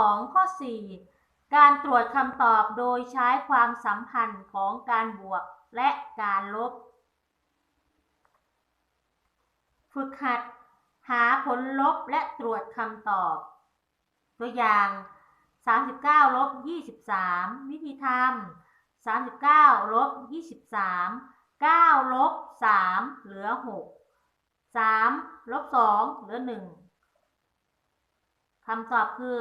2 ข้อ 4 การตรวจคำตอบโดยใช้ความสัมพันธ์ของการบวกและการลบ ฝึกหัด หาผลลบและตรวจคำตอบ ตัวอย่าง 39ลบ23 วิธีทำ39ลบ23 9ลบ3เหลือ 6 3ลบ2เหลือ 1คำตอบคือ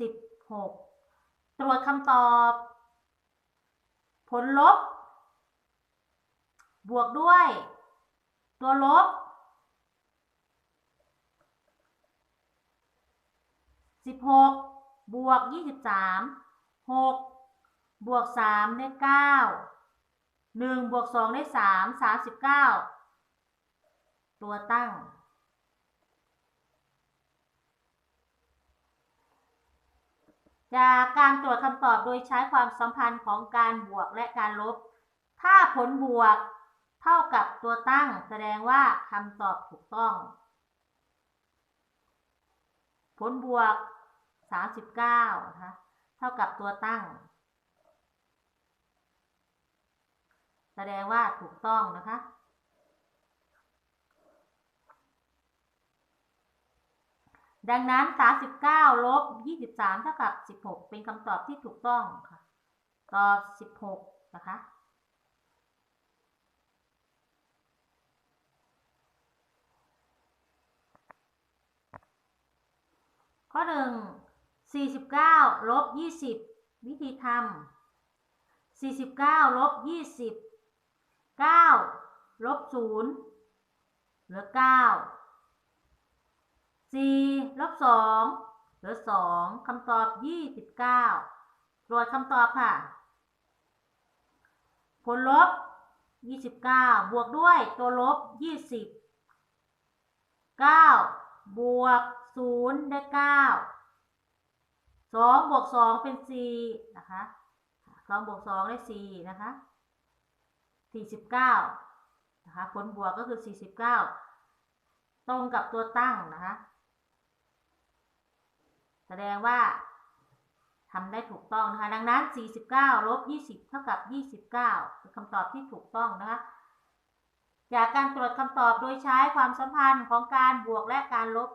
16 ตรวจคำตอบ ผลลบ บวกด้วย ตัวลบสิบหกบวกยี่สิบสามหกบวกสามได้เก้าหนึ่งบวกสองได้สามสามสิบเก้าตัวตั้ง จากการตรวจคำตอบโดยใช้ความสัมพันธ์ของการบวกและการลบ ถ้าผลบวกเท่ากับตัวตั้งแสดงว่าคำตอบถูกต้อง ผลบวก 39นะคะเท่ากับตัวตั้ง แสดงว่าถูกต้องนะคะ ดังนั้น 39 ลบ 23 เท่ากับ 16 เป็นคำตอบที่ถูกต้องค่ะ ตอบ 16 นะคะ ข้อหนึ่งสี่สิบเก้าลบยี่สิบวิธีทำสี่สิบเก้าลบยี่สิบเก้าลบศูนย์เหลือเก้าสี่ลบสองเหลือสองคำตอบยี่สิบเก้าตรวจคำตอบค่ะ ผลลบยี่สิบเก้าบวกด้วยตัวลบยี่สิบเก้าบวกศูนย์ได้เก้าสองบวกสองเป็นสี่นะคะสองบวกสองได้สี่นะคะสี่สิบเก้านะคะ ผลบวกก็คือสี่สิบเก้าตรงกับตัวตั้งนะคะ แสดงว่าทำได้ถูกต้องนะคะ ดังนั้น 49 ลบ 20 เท่ากับ 29เป็นคำตอบที่ถูกต้องนะคะ จากการตรวจคำตอบโดยใช้ความสัมพันธ์ของการบวกและการลบ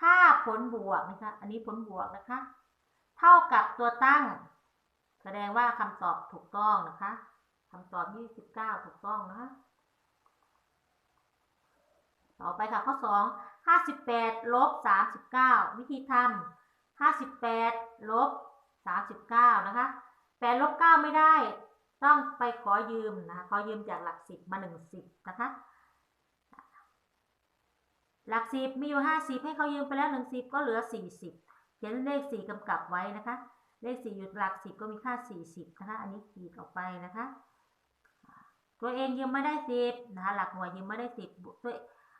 ถ้าผลบวกนะคะ อันนี้ผลบวกนะคะ เท่ากับตัวตั้ง แสดงว่าคำตอบถูกต้องนะคะคำตอบ 29 ถูกต้องนะคะ ต่อไปค่ะข้อ 2 58 ลบ 39 วิธีทำ 58ลบ39นะคะ8ลบ9ไม่ได้ ต้องไปขอยืมนะคะขอยืมจากหลักสิบมา1สิบนะคะ หลักสิบมีอยู่50ให้เขายืมไปแล้ว1สิบก็เหลือ40เขียนเลข4กำกับไว้นะคะ เลข4อยู่หลักสิบก็มีค่า40นะคะ อันนี้ขีดออกไปนะคะ ตัวเองยืมไม่ได้10นะคะ หลักหน่วยยืมไม่ได้10บวกตัว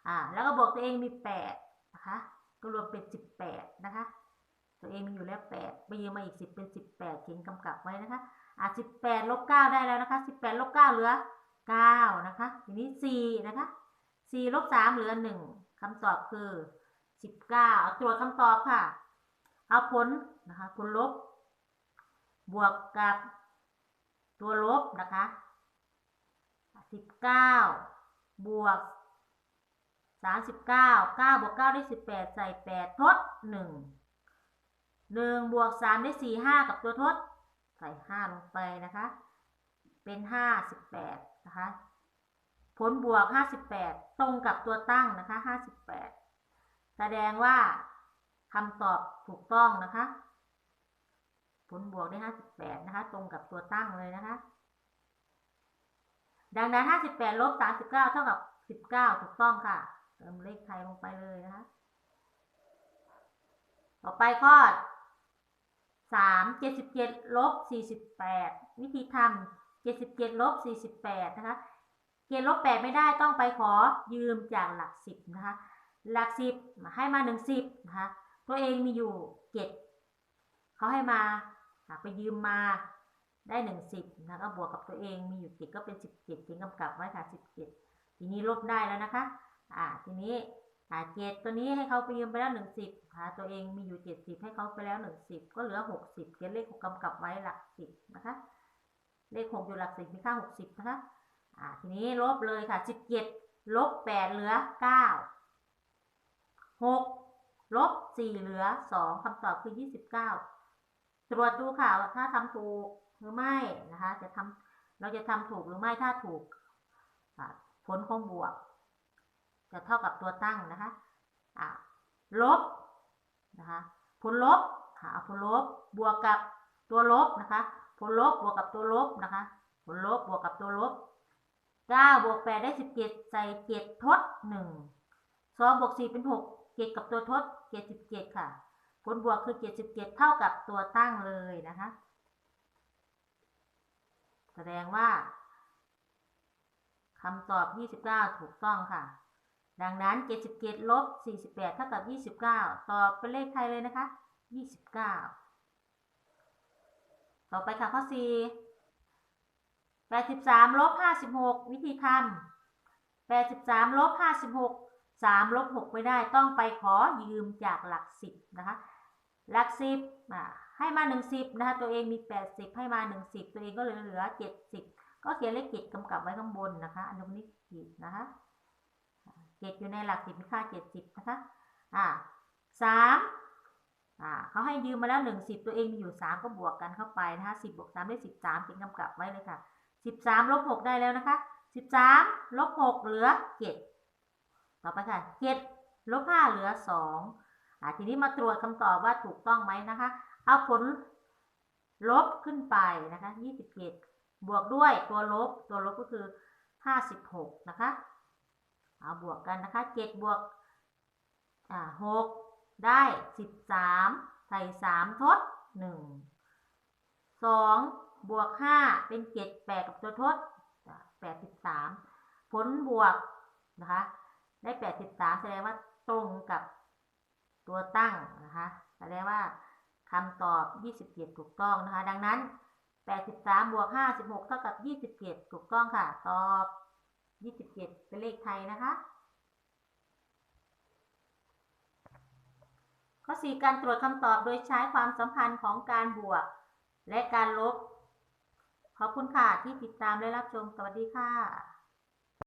อ่า แล้วก็บอกตัวเองมี8นะคะ ก็รวมเป็น18นะคะ ตัวเองมีอยู่แล้ว8ไปยืมมาอีก10เป็น18เขียนกำกับไว้นะคะอะ18ลบ9ได้แล้วนะคะ18ลบ9เหลือ9นะคะ ทีนี้4นะคะ4ลบ3เหลือ1คำตอบคือ19เอาตรวจคำตอบค่ะ เอาผลนะคะผลลบ บวกกับตัวลบนะคะ19บวก39 9บวก9ได้18ใส่8ทด1 1บวก3ได้4 5 กับตัวทด ใส่ 5 ลงไปนะคะ เป็น 58 นะคะ ผลบวก 58 ตรงกับตัวตั้งนะคะ 58 แสดงว่าคำตอบถูกต้องนะคะ ผลบวกได้ 58 นะคะ ตรงกับตัวตั้งเลยนะคะ ดังนั้น 58ลบ39 เท่ากับ 19 ถูกต้องค่ะ เติมเลขไทยลงไปเลยนะคะต่อไป ข้อ3 77ลบ48วิธีทำ77ลบ48นะคะเกณฑ์ลบ8ไม่ได้ต้องไปขอยืมจากหลัก10นะคะหลัก10มาให้มา1 10นะคะตัวเองมีอยู่7เขาให้มาไปยืมมาได้1 10นะคะก็บวกกับตัวเองมีอยู่7ก็เป็น17เขียนกำกับไว้ค่ะ17ทีนี้ลบได้แล้วนะคะ อ่าทีนี้ อ่าเจ็ดตัวนี้ให้เขาไปยืมไปแล้วหนึ่งสิบหาตัวเองมีอยู่เจ็ดสิบให้เขาไปแล้วหนึ่งสิบก็เหลือหกสิบเขียนเลขหกกำกับไว้หลักสิบนะคะ เลขหกอยู่หลักสิบมีค่าหกสิบนะคะอ่าทีนี้ลบเลยค่ะสิบเจ็ดลบแปดเหลือเก้าหกลบสี่เหลือสองคำตอบคือยี่สิบเก้าตรวจดูค่ะว่าถ้าทำถูกหรือไม่นะคะ จะทำเราจะทำถูกหรือไม่ถ้าถูกผลของบวก จะเท่ากับตัวตั้งนะคะอ่าลบนะคะผลลบหาผลลบบวกกับตัวลบนะคะผลลบบวกกับตัวลบนะคะผลลบบวกกับตัวลบเก้าบวกแปดได้สิบเจ็ดใส่เจ็ดทดหนึ่งสองบวกสี่เป็นหกเจ็ดกับตัวทดเจ็ดสิบเจ็ดค่ะ ผลบวกคือเจ็ดสิบเจ็ดเท่ากับตัวตั้งเลยนะคะ แสดงว่าคำตอบ29ถูกต้องค่ะ ดังนั้น 77ลบ48 เท่ากับ 29 ตอบเป็นเลขไทยเลยนะคะ 29 ต่อไปค่ะข้อ 4 83ลบ56 วิธีทำ83ลบ56 3ลบ6ไม่ได้ต้องไปขอยืมจากหลัก 10 นะคะ หลัก 10 ให้มา 10 นะคะ ตัวเองมี 80 ให้มา 10 ตัวเองก็เหลือเหลือ70 ก็เขียนเลขเจ็ดกำกับไว้ข้างบนนะคะ อันนี้ขีดนะคะ เจ็ดอยู่ในหลักสิบมีค่า70นะคะ อ่าสามอ่าเขาให้ยืมมาแล้วหนึ่งสิบตัวเองมีอยู่สามก็บวกกันเข้าไปนะคะสิบบวกสามได้สิบสามเป็นกำกับไว้เลยค่ะสิบสามลบหกได้แล้วนะคะสิบสามลบหกเหลือเจ็ดต่อไปค่ะเจ็ดลบห้าเหลือสองอ่าทีนี้มาตรวจคำตอบว่าถูกต้องไหมนะคะ เอาผลลบขึ้นไปนะคะยี่สิบเจ็ดบวกด้วยตัวลบตัวลบก็คือห้าสิบหกนะคะ เอาบวกกันนะคะเจ็ดบวกหกได้สิบสามใส่สามทดหนึ่งสองบวกห้าเป็นเจ็ดแปดกับตัวทดแปดสิบสามผลบวกนะคะได้แปดสิบสามแสดงว่าตรงกับตัวตั้งนะคะแสดงว่าคำตอบยี่สิบเจ็ดถูกต้องนะคะ ดังนั้นแปดสิบสามบวกห้าสิบหกเท่ากับยี่สิบเจ็ดถูกต้องค่ะ ตอบ ยี่สิบเจ็ดเป็นเลขไทยนะคะ ข้อสี่การตรวจคำตอบโดยใช้ความสัมพันธ์ของการบวก และการลบ ขอบคุณค่ะที่ติดตามและรับชม สวัสดีค่ะ